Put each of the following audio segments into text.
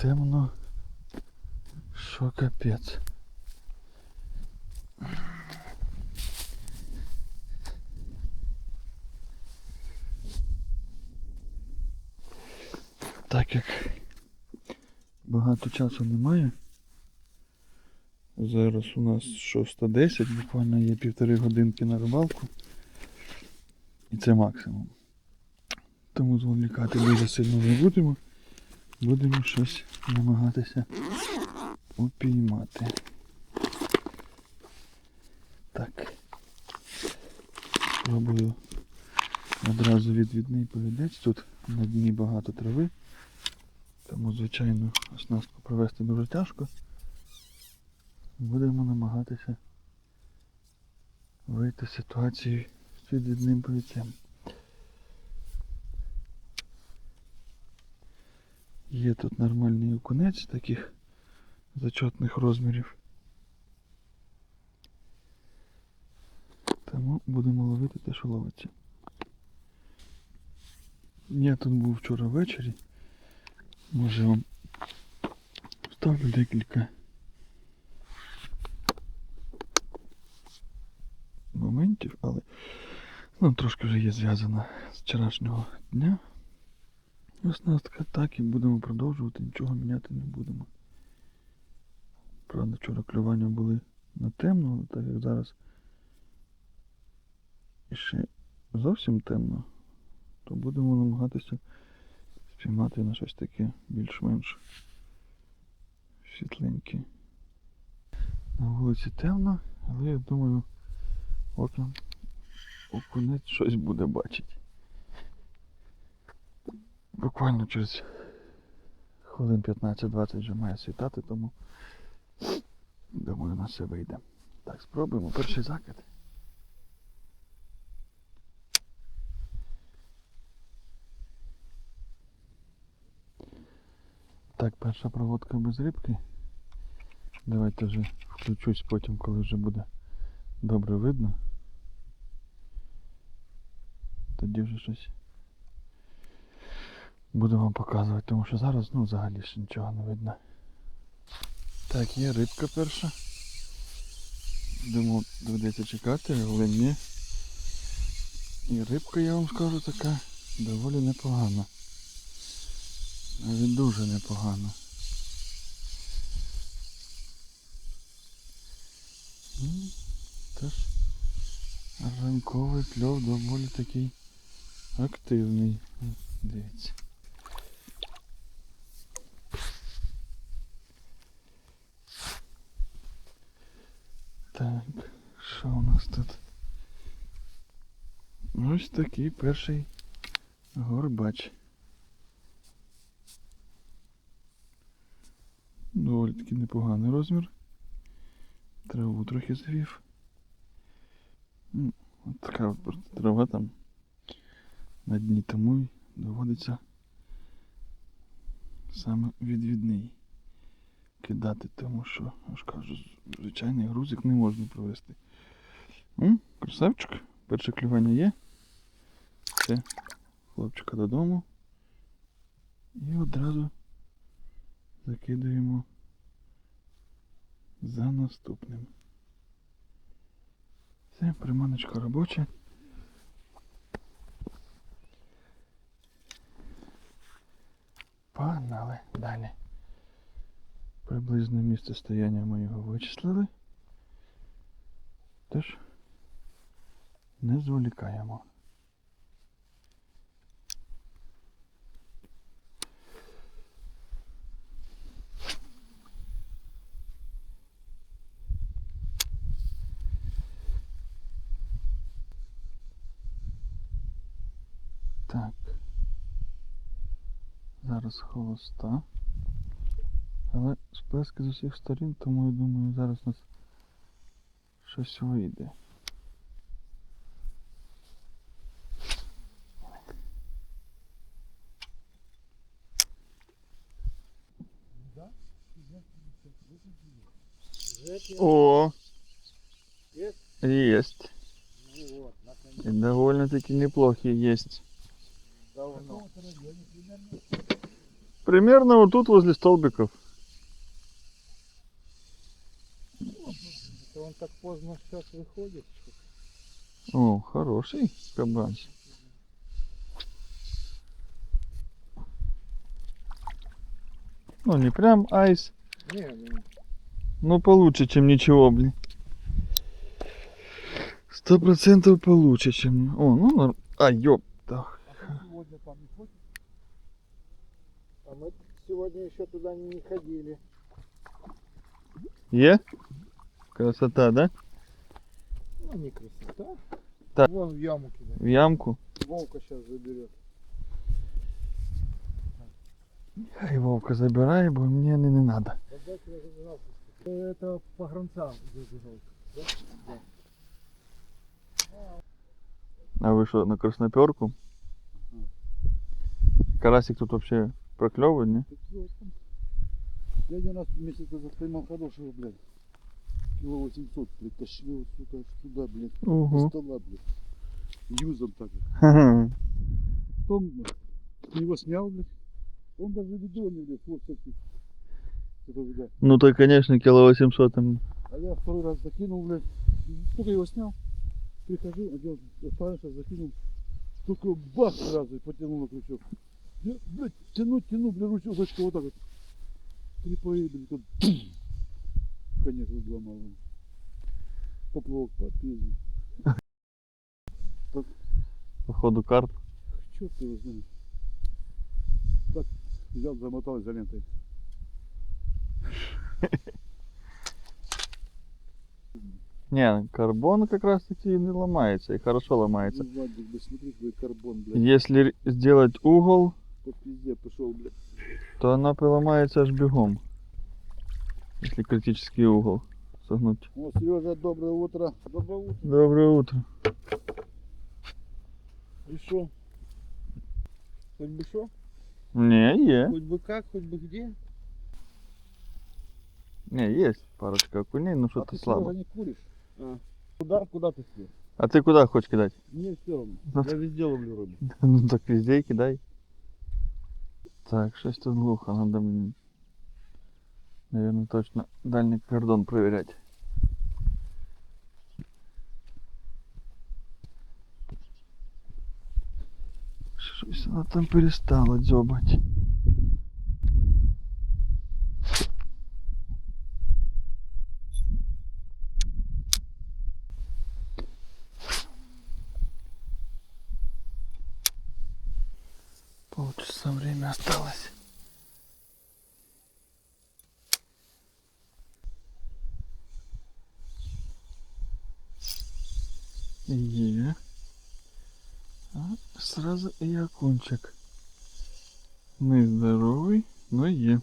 темно. Що капець. Так як багато часу немає. Зараз у нас 6.10, буквально є півтори годинки на рибалку. І це максимум. Тому зволікати дуже сильно не будемо. Будемо щось намагатися упіймати. Так. Спробую одразу відвідний повідець. Тут на дні багато трави. Тому, звичайно, оснастку провести дуже тяжко. Будемо намагатися вийти з ситуації з відвідним повідцем. Є тут нормальний окунець таких зачетних розмірів. Тому будемо ловити те, що ловиться. Я тут був вчора ввечері. Може вам вставлю декілька моментів, але ну, трошки вже є зв'язана з вчорашнього дня. Оснастка так і будемо продовжувати, нічого міняти не будемо. Правда, вчора клювання були на темно, але так як зараз ще зовсім темно, то будемо намагатися спіймати на щось таке більш-менш світленьке. На вулиці темно, але я думаю, окна окунець щось буде бачити. Буквально через хвилин 15-20 вже має світати, тому думаю, на все вийде. Так, спробуємо. Перший закид. Так, перша проводка без рибки. Давайте вже включусь потім, коли вже буде добре видно. Тоді вже щось буду вам показувати, тому що зараз ну взагалі ще нічого не видно. Так, є рибка перша. Думав, доведеться чекати, але ні. І рибка, я вам скажу, така доволі непогана. Навіть дуже непогана. Теж ранковий кльов доволі такий активний. Дивіться. Так, що у нас тут? Ось такий перший горбач. Доволі таки непоганий розмір. Траву трохи завів. Ну, от така от трава там на дні тому й доводиться саме відвідний кидати, тому що, я ж кажу, звичайний грузик не можна провести. М, красавчик, перше клювання є. Все, хлопчика додому. І одразу закидуємо за наступним. Все, приманочка робоча. Погнали далі. Приблизне місце стояння ми його вичислили. Тож не зволікаємо. Так. Зараз холоста. Але сплески з усіх сторін, тому я думаю, зараз у нас щось вийде. О! Есть. И довольно-таки неплохие есть. Примерно вот тут возле столбиков. Это он сейчас выходит. что О, хороший кабан. Ну, не прям айс, Не, ну, но получше, чем ничего, блин. Сто процентов получше, чем... О, ну, норм... А, ёпта. а сегодня там не ходишь? А мы сегодня еще туда не ходили. Е? Красота, да? Ну, не красота. Так. Вон в яму кидай. В ямку. Волка сейчас заберет. Хай вовка забирає, бо мені не, не надо. Отдайте я зажигалку. Это погранца зажигалка. А ви що, на красноперку? Карасик тут вообще прокльовує, не? Я один раз месяц назад поймал хорошего, блядь. Кило 800 притащил, сука, туда, блядь, Угу. стола, блядь. Юзом так. Ха-ха. Потом его снял, блядь. Он даже не, блядь, вот блядь. Ну то, конечно, кило 800 там. А я второй раз закинул, блядь. Только его снял. Прихожу, одел, оставился, закинул. Только бах сразу и потянул на крючок. Я, блядь, тяну, тяну, блядь, ручку вот так вот. Трипои, блядь, тут. Конец разломал. Поплавок по пизде. Походу карп. Черт его знает. Так, взял, замотал изолентой. Не, карбон как раз таки не ломается и хорошо ломается. Ну, Вадик, блядь, смотри, какой карбон, блядь, Если сделать угол, по пизде пошел, блядь. то она поломается аж бегом. Если критический угол согнуть. О, Сережа, доброе утро. Доброе утро. Доброе утро. И что? Хоть бы что? Не, е. Хоть бы как, хоть бы где? Не, есть парочка окуней, но а что-то ты, слабо. Сережа, не куришь? Куда, куда ты съел? А ты куда хочешь кидать? Мне все равно. Ну. Я везде ловлю рыбу. Ну так везде и кидай. Так, щось тут глухо, надо мне, наверное, точно дальний кордон проверять. Щось вона там перестала дзьобать. Полчаса время осталось. Е. А сразу и окунчик. Не здоровый, но е.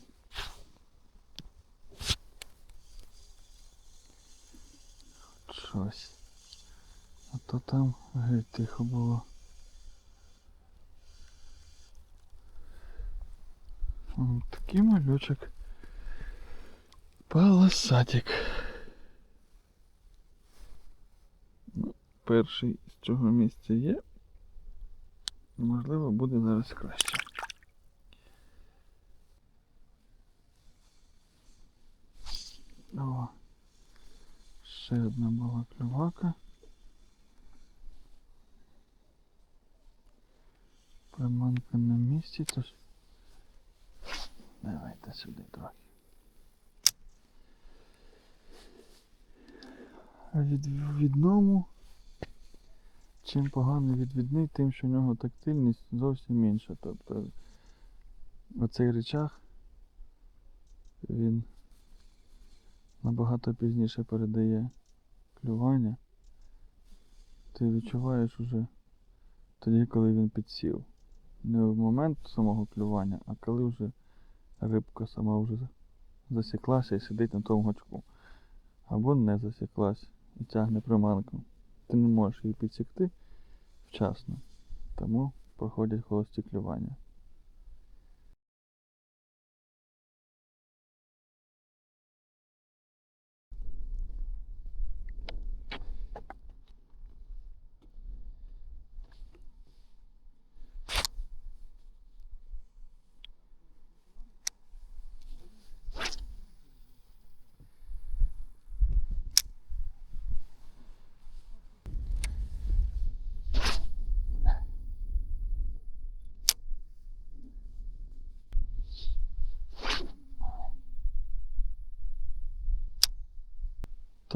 Щось. А то там геть тихо було. М, Такий малючок. Полосатик. Перший з цього місця є. Можливо, буде зараз краще. О, ще одна була клювака. Приманка на місці, тож Давайте сюди трохи. Від відному, чим поганий відвідний, тим, що в нього тактильність зовсім інша. Тобто оцей речах він набагато пізніше передає клювання. Ти відчуваєш уже тоді, коли він підсів. Не в момент самого клювання, а коли вже рибка сама вже засіклася і сидить на тому гачку. Або не засіклась і тягне приманку. Ти не можеш її підсікти вчасно. Тому проходять холості клювання.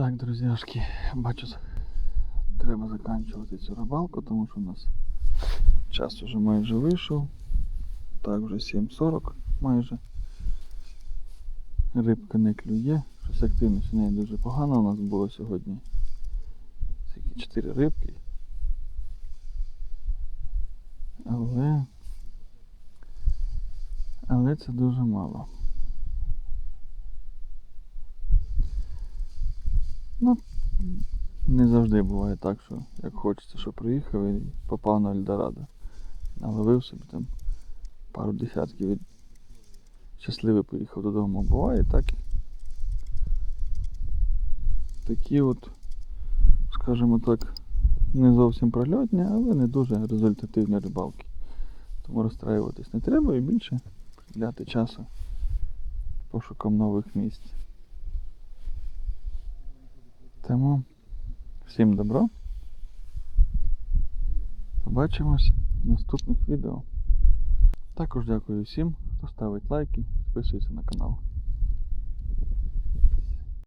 Так, друзяшки, бачу, треба закінчувати цю рибалку, тому що у нас час уже майже вийшов. Так, вже 7.40 майже. Рибка не клює. Щось активність у неї дуже погана у нас було сьогодні. Скільки 4 рибки. Але. Але це дуже мало. Ну, не завжди буває так, що як хочеться, що приїхав і попав на Ельдорадо. Наловив собі там пару десятків і щасливий поїхав додому. Буває так. Такі от, скажімо так, не зовсім прольотні, але не дуже результативні рибалки. Тому розстраюватись не треба і більше приділяти часу пошуком нових місць. Тому всім добро. Побачимось в наступних відео. Також дякую всім, хто ставить лайки, підписується на канал.